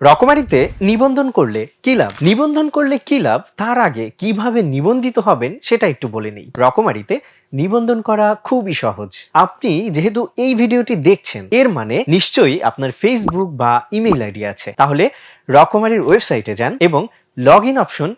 রকমারিতে নিবন্ধন করলে কি লাভ? নিবন্ধন করলে কি লাভ? তার আগে কীভাবে নিবন্ধিত হবেন সেটা একটু বলে নেই। রকমারিতে নিবন্ধন করা খুবই সহজ। আপনি যেহেতু এই ভিডিওটি দেখছেন, এর মানে নিশ্চয়ই আপনার ফেসবুক বা ইমেইল আইডি আছে। তাহলে রকমারির ওয়েবসাইটে যান এবং লগ ইন অপশন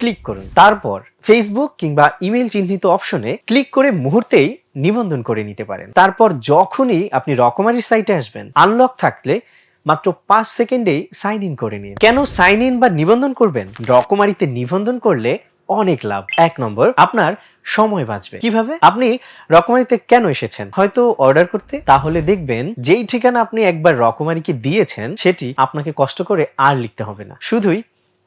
ক্লিক করুন। তারপর ফেসবুক কিংবা ইমেল চিহ্নিত অপশনে ক্লিক করে মুহূর্তেই নিবন্ধন করে নিতে পারেন। তারপর যখনই আপনি রকমারির সাইটে আসবেন আনলক থাকলে মাত্র পাঁচ সেকেন্ডেই সাইন ইন করে নিন। কেন সাইন ইন বা নিবন্ধন করবেন? রকমারিতে নিবন্ধন করলে অনেক লাভ। এক নম্বর, আপনার সময় বাঁচবে। কীভাবে? আপনি রকমারিতে কেন এসেছেন? হয়তো অর্ডার করতে? তাহলে দেখবেন যেই ঠিকানা আপনি একবার রকমারিকে দিয়েছেন, সেটি আপনাকে কষ্ট করে আর লিখতে হবে না। শুধুই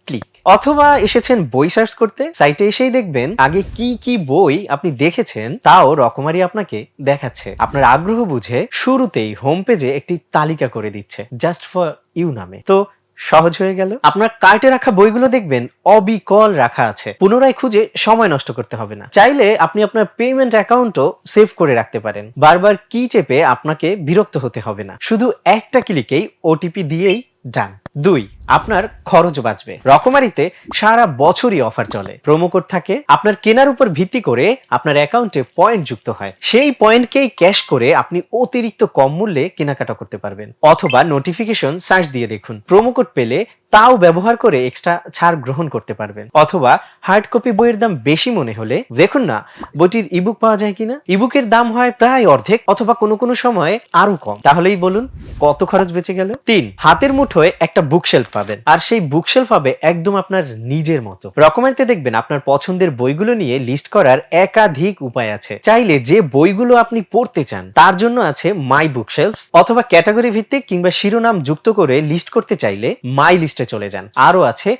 ক্লিক। অথবা এসেছেন বই সার্চ করতে, সাইটে এসেই দেখবেন আগে কি কি বই আপনি দেখেছেন, তাও রকমারি আপনাকে দেখাচ্ছে। আপনার আগ্রহ বুঝে শুরুতেই হোম পেজে একটি তালিকা করে দিচ্ছে জাস্ট ফর ইউ নামে। তো সহজ হয়ে গেল। আপনার কার্টে রাখা বইগুলো দেখবেন, অবিকল রাখা আছে। পুনরায় খুঁজে সময় নষ্ট করতে হবে না। চাইলে আপনি আপনার পেমেন্ট অ্যাকাউন্টও সেভ করে রাখতে পারেন। বারবার কি চেপে আপনাকে বিরক্ত হতে হবে না। শুধু একটা ক্লিকেই ওটিপি দিয়েই ডান দুই আপনার খরচ বাঁচবে। রকমারিতে সারা বছরই অফার চলে। প্রোমো কোড থাকে, আপনার কেনার উপর ভিত্তি করে আপনার অ্যাকাউন্টে পয়েন্ট যুক্ত হয়। সেই পয়েন্টকেই ক্যাশ করে আপনি অতিরিক্ত কম মূল্যে কেনাকাটা করতে পারবেন। অথবা নোটিফিকেশন সার্চ দিয়ে দেখুন। প্রোমো কোড পেলে তাও ব্যবহার করে এক্সট্রা ছাড় গ্রহণ করতে পারবেন। অথবা হার্ড কপি বইয়ের দাম বেশি মনে হলে দেখুন না, বইটির ইবুক পাওয়া যায় কিনা? ইবুকের দাম হয় প্রায় অর্ধেক অথবা কোনো কোনো সময় আরও কম। তাহলেই বলুন, কত খরচ বেঁচে গেল? তিন, হাতের মুঠোয় একটা বুকশেলফ পাবেন। আর সেই বুকশেলফ হবে একদম আপনার নিজের মতো। রকমারিতে দেখবেন আপনার পছন্দের বইগুলো নিয়ে লিস্ট করার একাধিক উপায় আছে। চাইলে যে বইগুলো আপনি পড়তে চান, তার জন্য আছে মাই বুকশেলফ অথবা ক্যাটাগরি ভিত্তিক কিংবা শিরোনাম যুক্ত করে লিস্ট করতে চাইলে মাই লিস্টে চলে যান। আরও আছে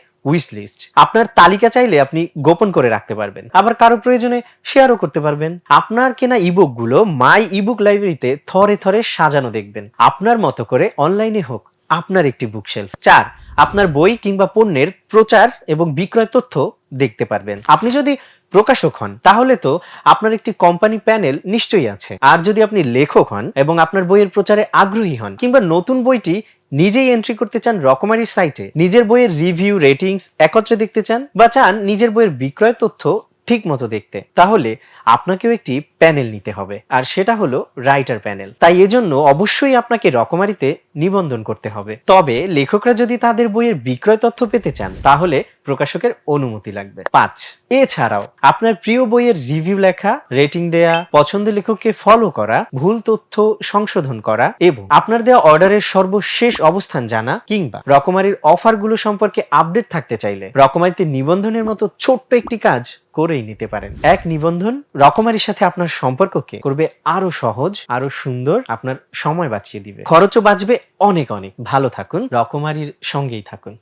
আপনার তালিকা চাইলে আপনি গোপন করে রাখতে পারবেন। আবার কারও প্রয়োজনে শেয়ারও করতে পারবেন। আপনার কেনা ইবুকগুলো মাই ইবুক লাইব্রেরিতে থরে থরে সাজানো দেখবেন। আপনার মতো করে অনলাইনে হোক। আপনার একটি বুকশেলফ চার, আপনার বই কিংবা পণ্যের প্রচার এবং বিক্রয় তথ্য দেখতে পারবেন। আপনি যদি প্রকাশক হন, তাহলে তো আপনার একটি কোম্পানি প্যানেল নিশ্চয়ই আছে। আর যদি আপনি লেখক হন এবং আপনার বইয়ের প্রচারে আগ্রহী হন, কিংবা নতুন বইটি নিজেই এন্ট্রি করতে চান রকমারির সাইটে নিজের বইয়ের রিভিউ রেটিংস একত্রে দেখতে চান বা চান নিজের বইয়ের বিক্রয় তথ্য ঠিক মতো দেখতে, তাহলে আপনাকেও একটি প্যানেল নিতে হবে। আর সেটা হলো রাইটার প্যানেল তাই এজন্য অবশ্যই আপনাকে রকমারিতে নিবন্ধন করতে হবে। তবে লেখকরা যদি তাদের বইয়ের বিক্রয় তথ্য পেতে চান, তাহলে প্রকাশকের অনুমতি লাগবে। পাঁচ, এছাড়াও আপনার প্রিয় বইয়ের রিভিউ লেখা, রেটিং দেয়া পছন্দের লেখককে ফলো করা, ভুল তথ্য সংশোধন করা এবং আপনার দেওয়া অর্ডারের সর্বশেষ অবস্থান জানা কিংবা রকমারির অফারগুলো সম্পর্কে আপডেট থাকতে চাইলে রকমারিতে নিবন্ধনের মতো ছোট্ট একটি কাজ করেই নিতে পারেন। এক, নিবন্ধন রকমারির সাথে আপনার সম্পর্ককে করবে আরও সহজ, আরও সুন্দর, আপনার সময় বাঁচিয়ে দিবে। খরচও বাঁচবে অনেক অনেক। ভালো থাকুন রকমারির সঙ্গেই থাকুন।